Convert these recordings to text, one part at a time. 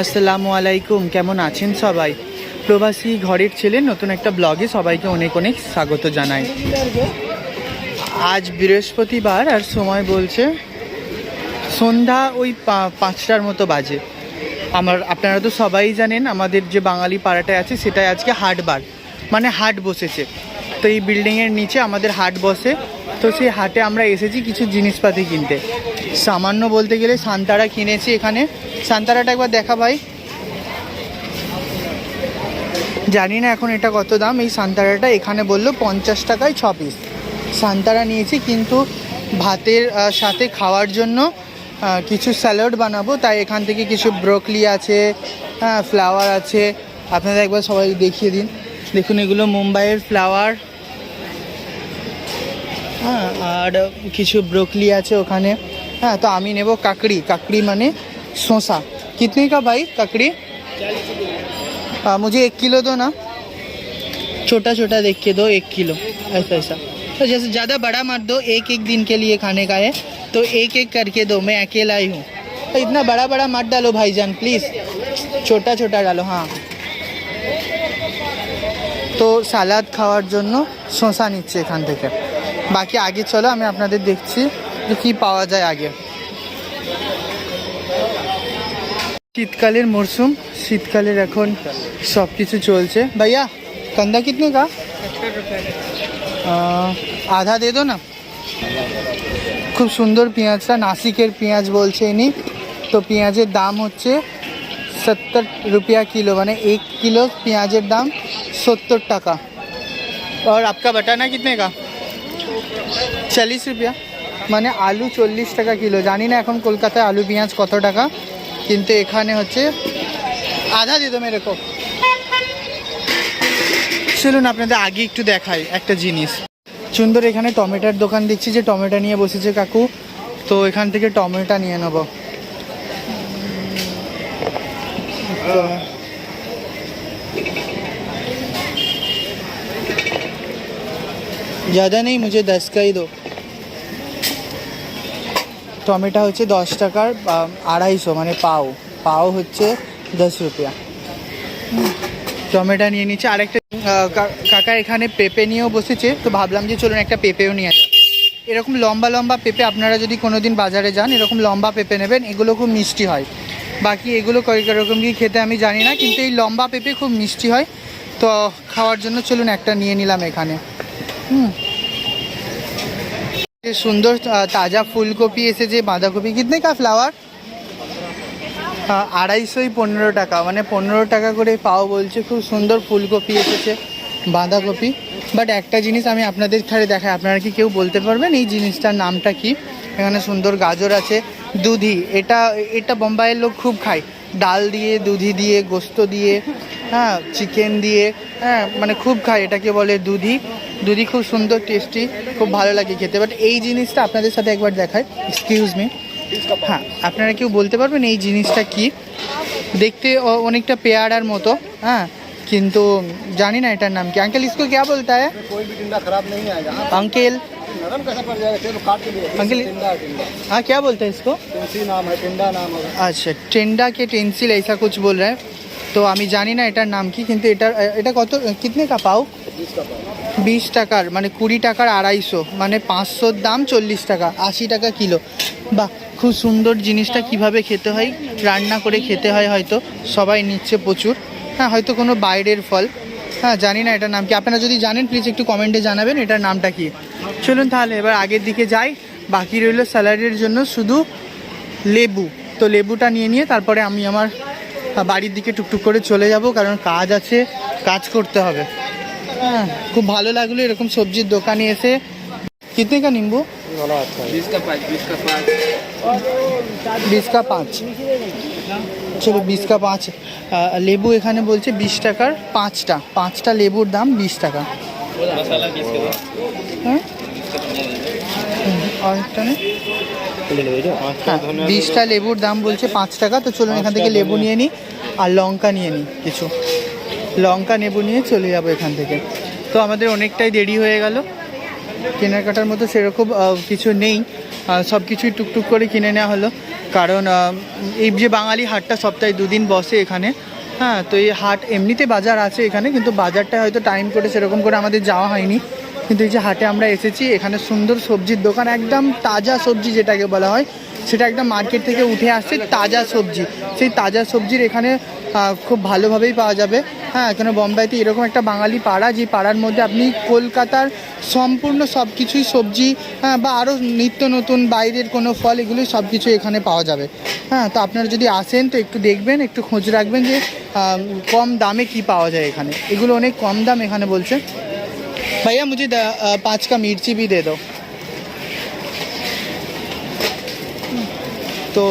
আসসালামু আলাইকুম, কেমন আছেন সবাই? প্রবাসী ঘরের ছেলে, নতুন একটা ব্লগে সবাইকে অনেক অনেক স্বাগত জানাই। আজ বৃহস্পতিবার আর সময় বলছে সন্ধ্যা ওই পাঁচটার মতো বাজে। আমার, আপনারা তো সবাই জানেন, আমাদের যে বাঙালি পাড়াটায় আছে, সেটাই আজকে হাটবার মানে হাট বসেছে। তো এই বিল্ডিংয়ের নিচে আমাদের হাট বসে। তো সেই হাটে আমরা এসেছি কিছু জিনিসপাতি কিনতে। সামান্য বলতে গেলে সান্তারা কিনেছি এখানে। সান্তারাটা একবার দেখা ভাই। জানি না এখন এটা কত দাম, এই সান্তারাটা এখানে বলল পঞ্চাশ টাকায় ছ পিস সান্তারা নিয়েছি কিন্তু ভাতের সাথে খাওয়ার জন্য কিছু স্যালাড বানাবো, তাই এখান থেকে কিছু ব্রোকলি আছে হ্যাঁ ফ্লাওয়ার আছে। আপনারা একবার সবাই দেখিয়ে দিন। দেখুন, এগুলো মুম্বাইয়ের ফ্লাওয়ার। হ্যাঁ আর কিছু ব্রোকলি আছে ওখানে। হ্যাঁ তো আমি নেব কাকড়ি। কাকড়ি মানে শসা कितने का भाई ककड़ी आ, मुझे एक किलो दो ना छोटा छोटा देख के दो एक किलो ऐसा ऐसा तो जैसे ज़्यादा बड़ा मत दो एक एक दिन के लिए खाने का है तो एक एक करके दो मैं अकेला ही हूँ तो इतना बड़ा बड़ा मत डालो भाईजान प्लीज़ छोटा छोटा डालो हाँ তো সালাদ খাওয়ার জন্য শসা নিচ্ছে এখান থেকে বাকি আগে চলো আমি আপনাদের দেখছি যে কী পাওয়া যায় আগে শীতকালের মরশুম শীতকালের এখন সব কিছু চলছে। ভাইয়া, কান্দা কিতনে কা? আধা দে দো না। খুব সুন্দর পেঁয়াজটা, নাসিকের পেঁয়াজ বলছে ইনি। তো পেঁয়াজের দাম হচ্ছে সত্তর রুপিয়া কিলো মানে এক কিলো পেঁয়াজের দাম সত্তর টাকা। আর আপকা বাটানা কিতনে কা? চল্লিশ রুপিয়া। মানে আলু চল্লিশ টাকা কিলো। জানি না এখন কলকাতায় আলু পেঁয়াজ কত টাকা। কিন্তু এখানে হচ্ছে আধা দিত মেরে কো চলুন আপনাদের আগে একটু দেখাই একটা জিনিস সুন্দর এখানে টমেটোর দোকান দেখছি যে টমেটো নিয়ে বসেছে কাকু তো এখান থেকে টমেটো নিয়ে নেবো তো ज़्यादा नहीं मुझे दस का ही दो টমেটো হচ্ছে দশ টাকার আড়াইশো মানে পাও। পাও হচ্ছে দশ রুপিয়া। টমেটো নিয়ে নিচ্ছে আরেকটা কাকা এখানে পেঁপে নিয়েও বসেছে, তো ভাবলাম যে চলুন একটা পেঁপেও নিয়ে যাক এরকম লম্বা লম্বা পেঁপে আপনারা যদি কোনো দিন বাজারে যান, এরকম লম্বা পেঁপে নেবেন, এগুলো খুব মিষ্টি হয়। বাকি এগুলো কয়েক রকম কি খেতে আমি জানি না, কিন্তু এই লম্বা পেঁপে খুব মিষ্টি হয়। তো খাওয়ার জন্য চলুন একটা নিয়ে নিলাম এখানে। হুম। সুন্দর তাজা ফুলকপি এসেছে, বাঁধাকপি, কিতনে কা ফ্লাওয়ার আড়াইশোই পনেরো টাকা মানে পনেরো টাকা করে পাও বলছে, খুব সুন্দর ফুলকপি এসেছে, বাঁধাকপি। বাট একটা জিনিস আমি আপনাদের ধারে দেখাই, আপনারা কি কেউ বলতে পারবেন এই জিনিসটার নামটা কি? এখানে সুন্দর গাজর আছে দুধি এটা এটা বোম্বাইয়ের লোক খুব খায়। ডাল দিয়ে দুধি দিয়ে গোস্ত দিয়ে হ্যাঁ চিকেন দিয়ে হ্যাঁ মানে খুব খায়। এটাকে বলে দুধি দুধি খুব সুন্দর টেস্টি খুব ভালো লাগে খেতে। বাট এই জিনিসটা আপনাদের সাথে একবার দেখায় এক্সকিউজ মি হ্যাঁ আপনারা কেউ বলতে পারবেন এই জিনিসটা কি? দেখতে অনেকটা পেয়ারার মতো হ্যাঁ কিন্তু জানি না এটার নাম কি। আঙ্কেল ইসকো কে বলতে হ্যাঁ? আঙ্কেল भी टिंडा खराब नहीं आएगा हाँ, अंकेल नरम कैसा पड़ जाएगा चलो काट के लिए अंकल टिंडा टिंडा हाँ क्या बोलते हैं इसको तुलसी नाम है टिंडा नाम है আচ্ছা টেন্ডা কে টেন্সিল ऐसा कुछ बोल रहे हैं তো আমি জানি না এটার নাম কি কিন্তু এটা এটা কত কিতনে কা পাও बीस का पाव বিশ টাকার মানে কুড়ি টাকার আড়াইশো মানে পাঁচশোর দাম চল্লিশ টাকা আশি টাকা কিলো বাহ খুব সুন্দর জিনিসটা কিভাবে খেতে হয় রান্না করে খেতে হয় হয়তো সবাই নিচ্ছে প্রচুর হ্যাঁ হয়তো কোনো বাইরের ফল হ্যাঁ জানি না এটার নাম কি আপনারা যদি জানেন প্লিজ একটু কমেন্টে জানাবেন এটার নামটা কি চলুন তাহলে এবার আগের দিকে যাই বাকি রইল স্যালাডের জন্য শুধু লেবু তো লেবুটা নিয়ে নিয়ে তারপরে আমি আমার আহ, বাড়ির দিকে টুকটুক করে চলে যাব কারণ কাজ আছে কাজ করতে হবে হ্যাঁ খুব ভালো লাগলো এরকম সবজির দোকানে এসে কিতনে কা নিম্বু ये वाला अच्छा है बीस का पाँच बीस का पाँच বিশ কা পাঁচ চলো বিশ কা পাঁচ আহ, লেবু এখানে বলছে বিশ টাকার পাঁচটা পাঁচটা লেবুর দাম বিশ টাকা হ্যাঁ নেই হ্যাঁ বিশটা লেবুর দাম বলছে পাঁচ টাকা তো চলুন এখান থেকে লেবু নিয়ে নিই আর লঙ্কা নিয়ে নিই কিছু। লঙ্কা নেবু নিয়ে চলে যাব এখান থেকে। তো আমাদের অনেকটাই দেরি হয়ে গেল। কেনাকাটার মতো সেরকম কিছু নেই। সব কিছুই টুকটুক করে কিনে নেওয়া হলো। কারণ এই যে বাঙালি হাটটা সপ্তাহে দুদিন বসে এখানে হ্যাঁ তো এই হাট এমনিতে বাজার আছে এখানে কিন্তু বাজারটা হয়তো টাইম করে সেরকম করে আমাদের যাওয়া হয়নি। কিন্তু এই যে হাটে আমরা এসেছি, এখানে সুন্দর সবজির দোকান, একদম তাজা সবজি যেটাকে বলা হয়, সেটা একদম মার্কেট থেকে উঠে আসছে তাজা সবজি। সেই তাজা সবজির এখানে খুব ভালোভাবেই পাওয়া যাবে। হ্যাঁ এখানে বোম্বাইতে এরকম একটা বাঙালি পাড়া, যে পাড়ার মধ্যে আপনি কলকাতার সম্পূর্ণ সব কিছুই সবজি হ্যাঁ বা আরও নিত্য নতুন বাইরের কোনো ফল এগুলো সব কিছু এখানে পাওয়া যাবে। হ্যাঁ তো আপনারা যদি আসেন, তো একটু দেখবেন, একটু খোঁজ রাখবেন যে কম দামে কি পাওয়া যায় এখানে। এগুলো অনেক কম দাম এখানে বলছে। भैया मुझे द- अ, पाँच का मिर्ची भी दे दो তো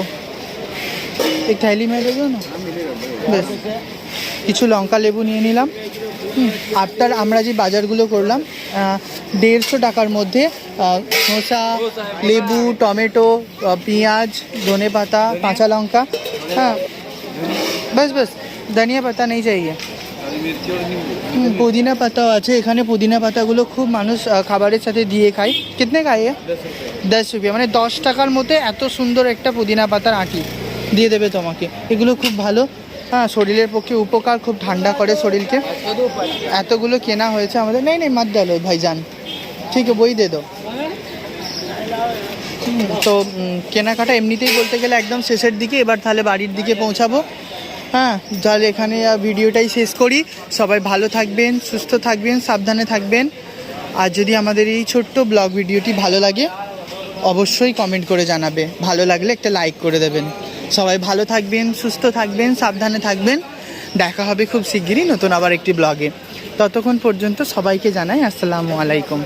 एक थैली में दे दो ना বেশ কিছু লঙ্কা লেবু নিয়ে নিলাম আফটার আমরা যে বাজারগুলো করলাম আহ, দেড়শো টাকার মধ্যে আহ, শসা লেবু টমেটো আহ, পেঁয়াজ ধনে পাতা কাঁচা লঙ্কা হ্যাঁ बस बस ধনিয়া পাতা নেই চাইয়ে হুম, পুদিনা পাতাও আছে। এখানে পুদিনা পাতাগুলো খুব মানুষ খাবারের সাথে দিয়ে খায়। কিতনে খায় দশ রুপিয়া মানে দশ টাকার মধ্যে এত সুন্দর একটা পুদিনা পাতার আঁটি দিয়ে দেবে তোমাকে। এগুলো খুব ভালো। হ্যাঁ শরীরের পক্ষে উপকার খুব ঠান্ডা করে শরীরকে। এতগুলো কেনা হয়েছে আমাদের। নেই নেই মাত ডালো ভাইজান। ঠিক বই দে দো তো কেনাকাটা এমনিতেই বলতে গেলে একদম শেষের দিকে। এবার তাহলে বাড়ির দিকে পৌঁছাবো। হ্যাঁ তাহলে এখানে ভিডিওটাই শেষ করি। সবাই ভালো থাকবেন, সুস্থ থাকবেন, সাবধানে থাকবেন। আর যদি আমাদের এই ছোট্ট ব্লগ ভিডিওটি ভালো লাগে, অবশ্যই কমেন্ট করে জানাবে। ভালো লাগলে একটা লাইক করে দেবেন। সবাই ভালো থাকবেন, সুস্থ থাকবেন, সাবধানে থাকবেন। দেখা হবে খুব শিগগিরই নতুন আবার একটি ব্লগে। ততক্ষণ পর্যন্ত সবাইকে জানাই আসসালামু আলাইকুম।